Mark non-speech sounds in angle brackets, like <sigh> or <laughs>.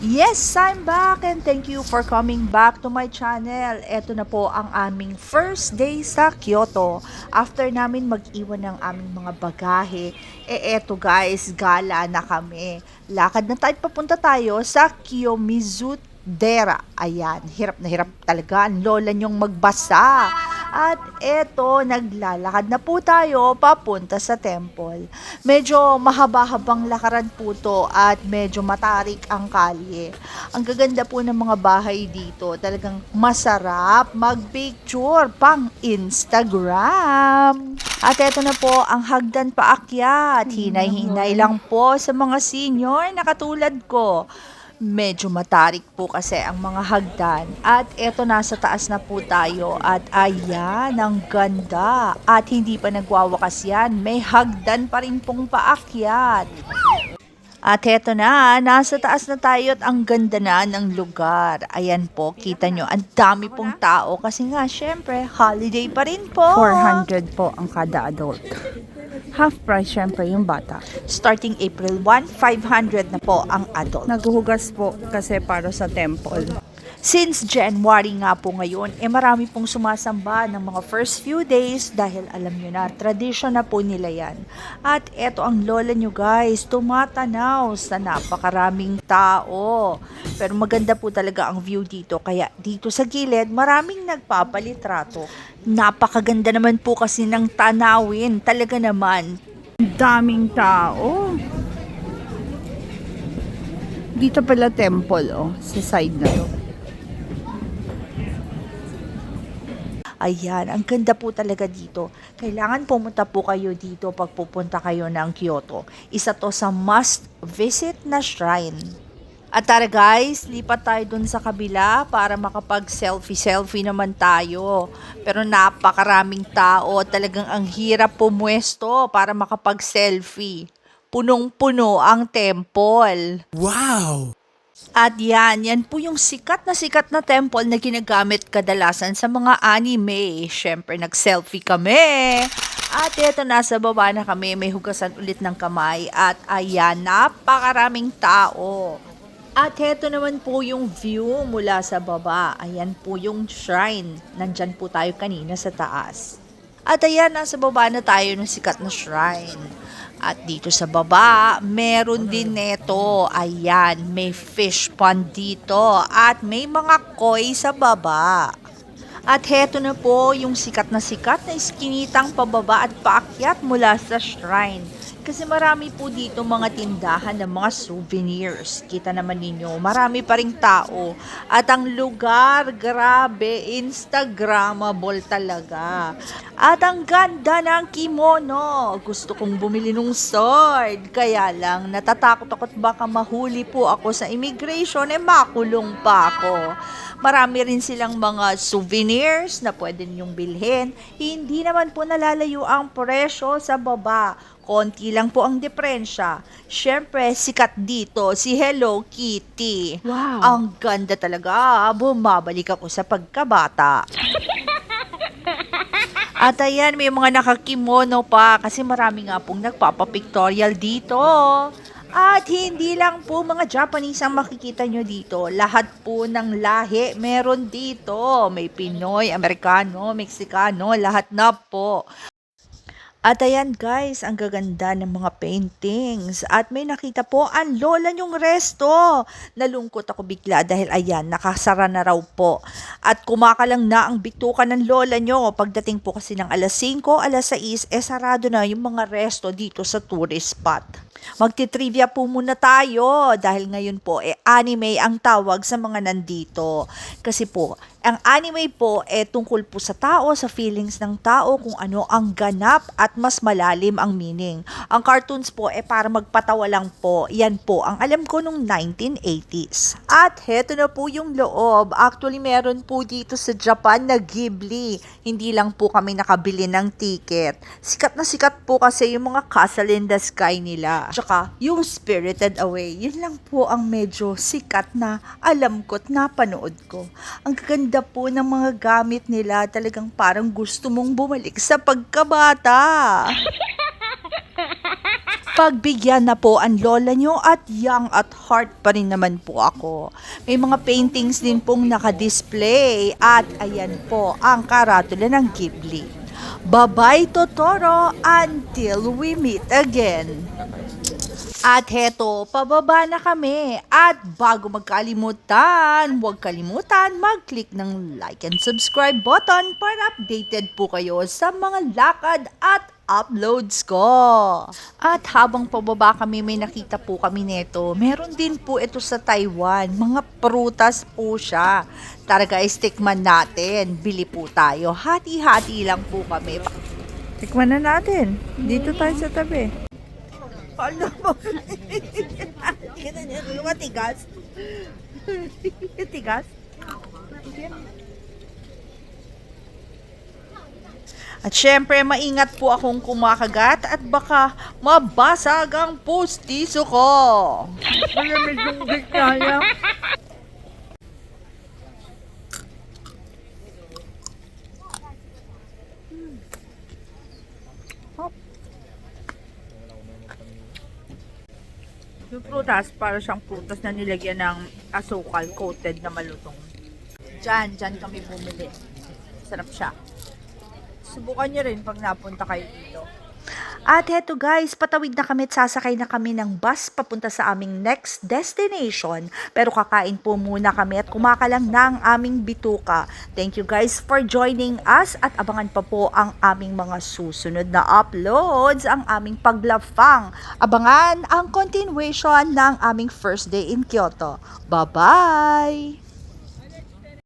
Yes, I'm back and thank you for coming back to my channel. Ito na po ang aming first day sa Kyoto. After namin mag-iwan ng aming mga bagahe, eh eto guys, gala na kami. Lakad na tayo, papunta tayo sa Kiyomizu Dera. Ayan, hirap na hirap talaga ang lola niyong magbasa. At eto, naglalakad na po tayo papunta sa temple. Medyo mahaba-habang lakaran po to at medyo matarik ang kalye. Ang gaganda po ng mga bahay dito. Talagang masarap mag-picture pang Instagram. At eto na po ang hagdan paakyat. Hinay-hinay lang po sa mga senior na katulad ko medyo matarik po kasi ang mga hagdan. At eto nasa taas na po tayo at ayan, ang ganda. At hindi pa nagwawakas yan, may hagdan pa rin pong paakyat. At eto na, nasa taas na tayo at ang ganda na ng lugar. Ayan po, kita nyo, ang dami pong tao kasi nga, syempre, holiday pa rin po. 400 po ang kada adult. Half price syempre yung bata. Starting April 1, 500 na po ang adult. Naghuhugas po kasi para sa temple. Since January nga po ngayon, eh marami pong sumasamba ng mga first few days dahil alam nyo na, tradition na po nila yan. At eto ang lola nyo guys, tumatanaw sa napakaraming tao. Pero maganda po talaga ang view dito, kaya dito sa gilid, maraming nagpapalitrato. Napakaganda naman po kasi ng tanawin, talaga naman. Daming tao. Dito pala temple, oh, sa side na to. Ayan, ang ganda po talaga dito. Kailangan pumunta po kayo dito pag pupunta kayo ng Kyoto. Isa to sa must visit na shrine. At tara guys, lipat tayo dun sa kabila para makapag-selfie-selfie naman tayo. Pero napakaraming tao, talagang ang hirap pumwesto para makapag-selfie. Punong-puno ang temple. Wow! At yan, yan po yung sikat na sikat na temple na ginagamit kadalasan sa mga anime. Siyempre, nag-selfie kami. At eto, nasa baba na kami, may hugasan ulit ng kamay. At ayan, napakaraming tao. At heto naman po yung view mula sa baba. Ayan po yung shrine. Nandyan po tayo kanina sa taas. At ayan, nasa baba na tayo ng sikat na shrine. At dito sa baba, meron din neto. Ayan, may fish pond dito. At may mga koi sa baba. At heto na po yung sikat na sikat na iskinitang pababa at paakyat mula sa shrine. Kasi marami po dito mga tindahan ng mga souvenirs. Kita naman ninyo, marami pa ring tao. At ang lugar, grabe, Instagrammable talaga. At ang ganda ng kimono. Gusto kong bumili ng sword. Kaya lang, natatakot ako't baka mahuli po ako sa immigration, eh makulong pa ako. Marami rin silang mga souvenirs na pwede ninyong bilhin. Hindi naman po nalalayo ang presyo sa baba. Konti lang po ang diferensya. Siyempre, sikat dito si Hello Kitty. Wow. Ang ganda talaga. Bumabalik ako sa pagkabata. <laughs> At ayan, may mga nakakimono pa kasi marami nga pong nagpapapictorial dito. At hindi lang po mga Japanese ang makikita nyo dito. Lahat po ng lahi meron dito. May Pinoy, Amerikano, Meksikano, lahat na po. At ayan guys, ang gaganda ng mga paintings. At may nakita po ang lola nyong resto. Nalungkot ako bigla dahil ayan, nakasara na raw po. At kumakalang na ang bitukan ng lola nyo. Pagdating po kasi ng alas 5, alas 6, eh sarado na yung mga resto dito sa tourist spot. Magti-trivia po muna tayo dahil ngayon po eh anime ang tawag sa mga nandito. Kasi po, ang anime po eh tungkol po sa tao, sa feelings ng tao, kung ano ang ganap at mas malalim ang meaning. Ang cartoons po eh para magpatawa lang po. Yan po ang alam ko nung 1980s. At heto na po yung loob. Actually meron po dito sa Japan na Ghibli. Hindi lang po kami nakabili ng ticket. Sikat na sikat po kasi yung mga Castle in the Sky nila. Tsaka yung Spirited Away. Yun lang po ang medyo sikat na alam ko't napanood ko. Ang ganda po ng mga gamit nila. Talagang parang gusto mong bumalik sa pagkabata. <laughs> Pagbigyan na po ang lola nyo at young at heart pa rin naman po ako. May mga paintings din pong nakadisplay at ayan po ang karatula ng Ghibli. Bye-bye Totoro until we meet again. At heto, pababa na kami. At bago magkalimutan, huwag kalimutan mag-click ng like and subscribe button para updated po kayo sa mga lakad at uploads ko. At habang pababa kami, may nakita po kami neto. Meron din po ito sa Taiwan. Mga prutas po siya. Tara guys, tikman natin. Bili po tayo. Hati-hati lang po kami. Tikman na natin. Dito tayo sa tabi. Ano mo? <laughs> Kita niya, matigas. Tigas. At syempre, maingat po akong kumakagat at baka mabasag ang pustiso ko. Malamig yung gitna niya. Yung prutas, para siyang prutas na nilagyan ng asukal coated na malutong. Diyan, diyan kami bumili. Sarap siya. Subukan niyo rin pag napunta kayo dito. At heto guys, patawid na kami at sasakay na kami ng bus papunta sa aming next destination. Pero kakain po muna kami at kumakalang ng aming bituka. Thank you guys for joining us at abangan pa po ang aming mga susunod na uploads, ang aming paglafang. Abangan ang continuation ng aming first day in Kyoto. Bye-bye!